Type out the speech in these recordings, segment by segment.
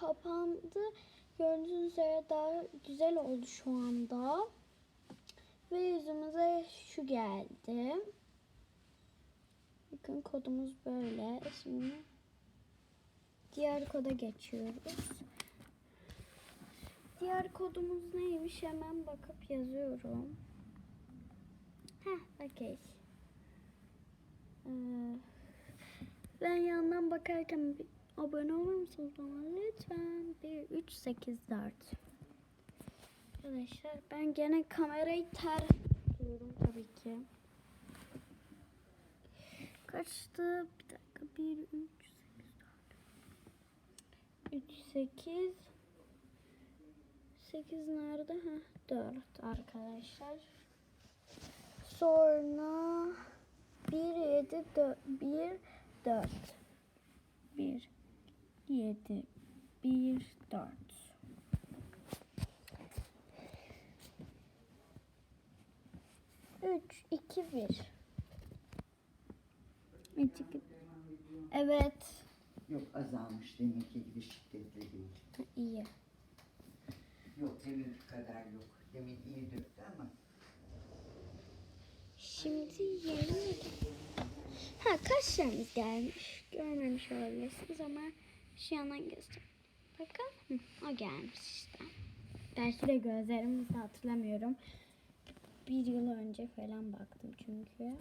kapandı. Gördüğünüz üzere daha güzel oldu şu anda. Ve yüzümüze şu geldi. Bakın kodumuz böyle. Şimdi diğer koda geçiyoruz. Diğer kodumuz neymiş hemen bakıp yazıyorum. Heh, okey. Ee, ben yandan bakarken bir abone olur musunuz bana lütfen? 1 3 8 4. Arkadaşlar ben gene kamerayı ters tutuyorum tabii ki. Kaçtı? Bir dakika. 1 3 8 4. 3 8 8 nerede? Ha 4 arkadaşlar. Sonra 1 7 4 1 4 1 7 1 4 3 2 1 3 2 Evet. Yok azalmış deminki gibi şiddetli değil. iyi. Yok deminki kadar yok. Demin iyi döktü ama Şimdi yeni Ha kaç şeyimiz gelmiş. Görmemiş olabilirsiniz ama şu yandan göster. Bakın. Hı, o gelmiş işte. Belki de gözlerimizde hatırlamıyorum. Bir yıl önce falan baktım çünkü.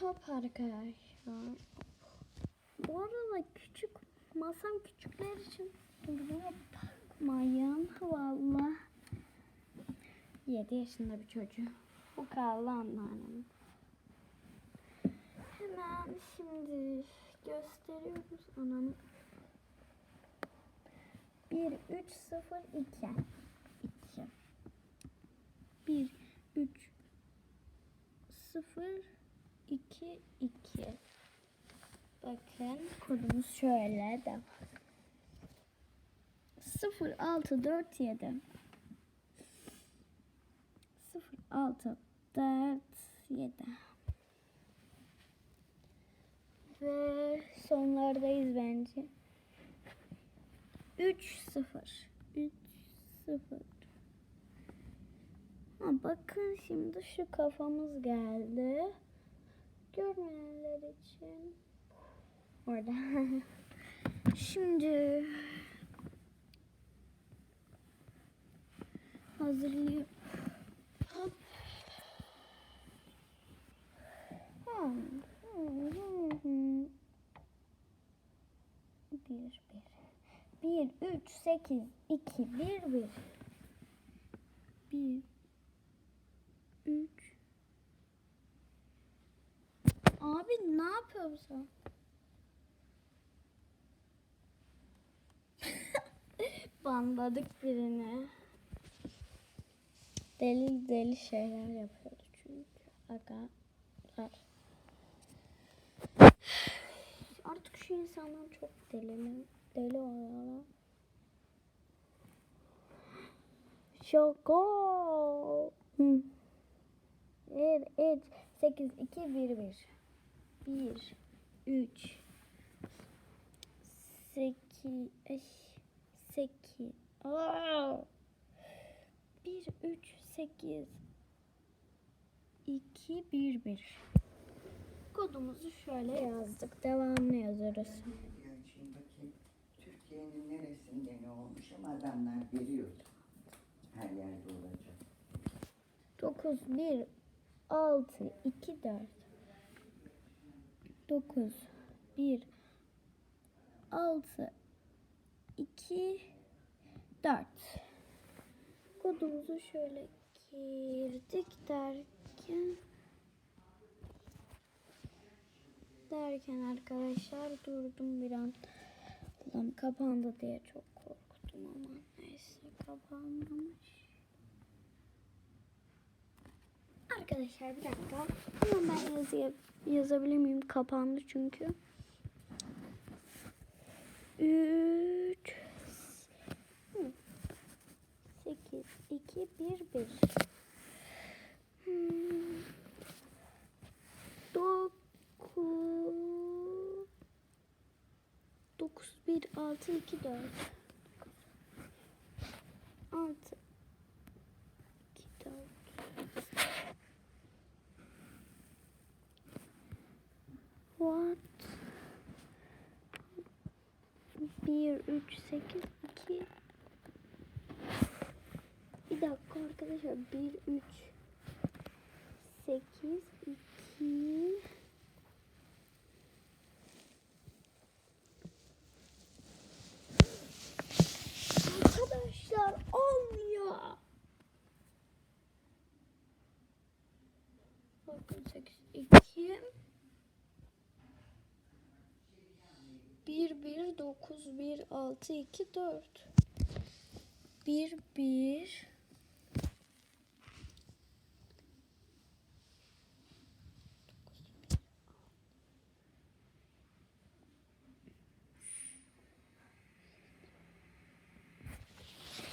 Hop arkadaşlar. Bu arada küçük masam küçükler için buna bakmayın. Vallahi. 7 yaşında bir çocuk. Bu kaldı anneannem. Hemen şimdi gösteriyoruz. Ananı. 1 3 0 2 2 1 3 0 2 2 Bakın kodumuz şöyle de. 0 6 4 7 0 6 4 7 ve sonlardayız bence. 3 0 3 0 ha, bakın şimdi şu kafamız geldi. Görmeyenler için. Orada. Şimdi hazırlıyorum Hop. Hmm, hmm, hmm. Bir, bir. Bir, üç, sekiz, iki, bir, bir. Bir, üç. Abi ne yapıyorsun? Banladık birini. Deli deli şeyler yapıyordu çünkü. Agalar. Şu insanlar çok deli. Deli oluyorlar. Şoko. Hı. 1, 3, 8, 2, 1, 1. 1, 3, 8, 8. Aa! 1, 3, 8, 2, 1, 1. Kodumuzu şöyle yazdık. Devamını şimdi bakayım Türkiye'nin neresinde ne olmuş ama adamlar veriyor. Her yerde olacak. 9, 1, 6, 2, 4. 9, 1, 6, 2, 4. Kodumuzu şöyle girdik derken derken arkadaşlar durdum bir an. Ulan kapandı diye çok korktum ama neyse kapanmamış. Arkadaşlar bir dakika. Hemen ben yazı yazabilir miyim? Kapandı çünkü. 3 8 2 1 1 hmm. 9 9 1 1, 6, 2, 4. 6, 2, 4. What? 1, 3, 8, 2. Bir dakika arkadaşlar. 1, 3, 8, 2. Arkadaşlar olmuyor. Bakın 8, 2. 1, 1, 9, 1, 6, 2, 4. 1, 1.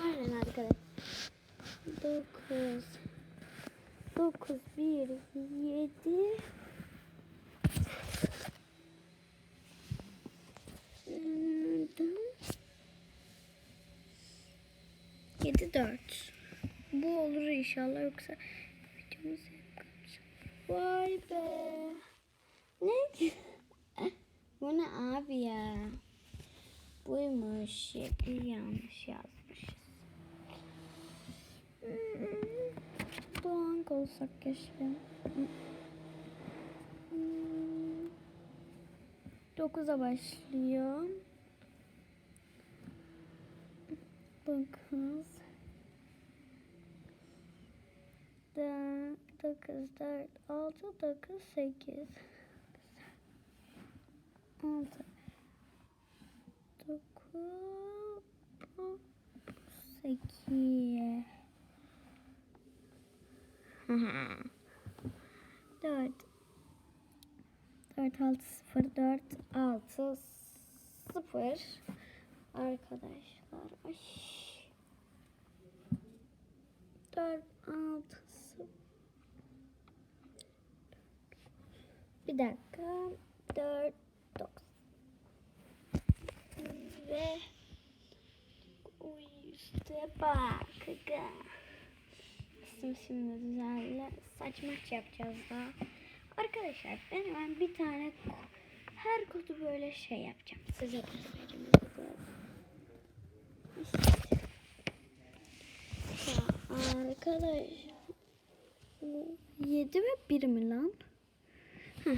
Aynen arkadaşlar. 9 9 1 7 7 4 Bu olur inşallah yoksa videomuz yakalamış. Vay be. Ne? Bu ne abi ya? Buymuş. Yanlış yazmışız. Blank olsak keşke. Hmm. 9'a başlıyor. Bakınız. 9, 4, 6, 9, 8. 6, 9, 8. Dört. Dört altı sıfır dört altı sıfır. Arkadaşlar. Ay. Dört altı sıfır. Bir dakika. Dört dokuz. Ve Uy işte bak. Bizim şimdi düzenli saç maç yapacağız daha. Arkadaşlar ben hemen bir tane her kodu böyle şey yapacağım. Size göstereceğim. İşte. Arkadaş bu 7 ve 1 mi lan? Heh.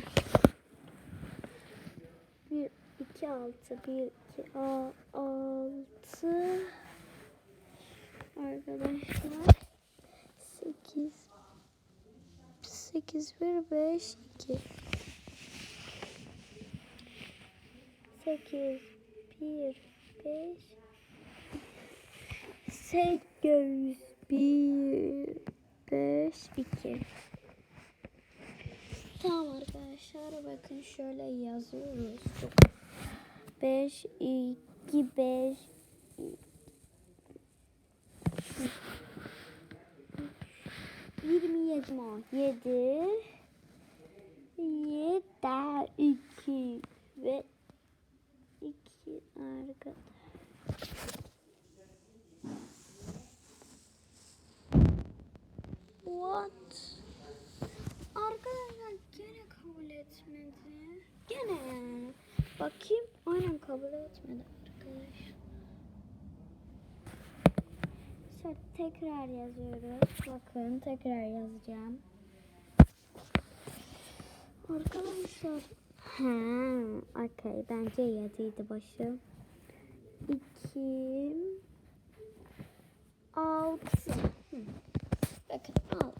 1 2 6 1 2 6 Arkadaşlar 8 8 1 5 2 8 1 5 8 1 5 2 Tamam arkadaşlar bakın şöyle yazıyoruz. 5 2 5 27 mi? 7 7 2 ve 2 arkadaşlar. What? Arkadaşlar gene kabul etmedi. Gene. Bakayım. Aynen kabul etmedi arkadaşlar. Şöyle tekrar yazıyoruz. Bakın tekrar yazacağım. Arkadaşlar. Ha, okey. Bence yazıydı başı. 2 6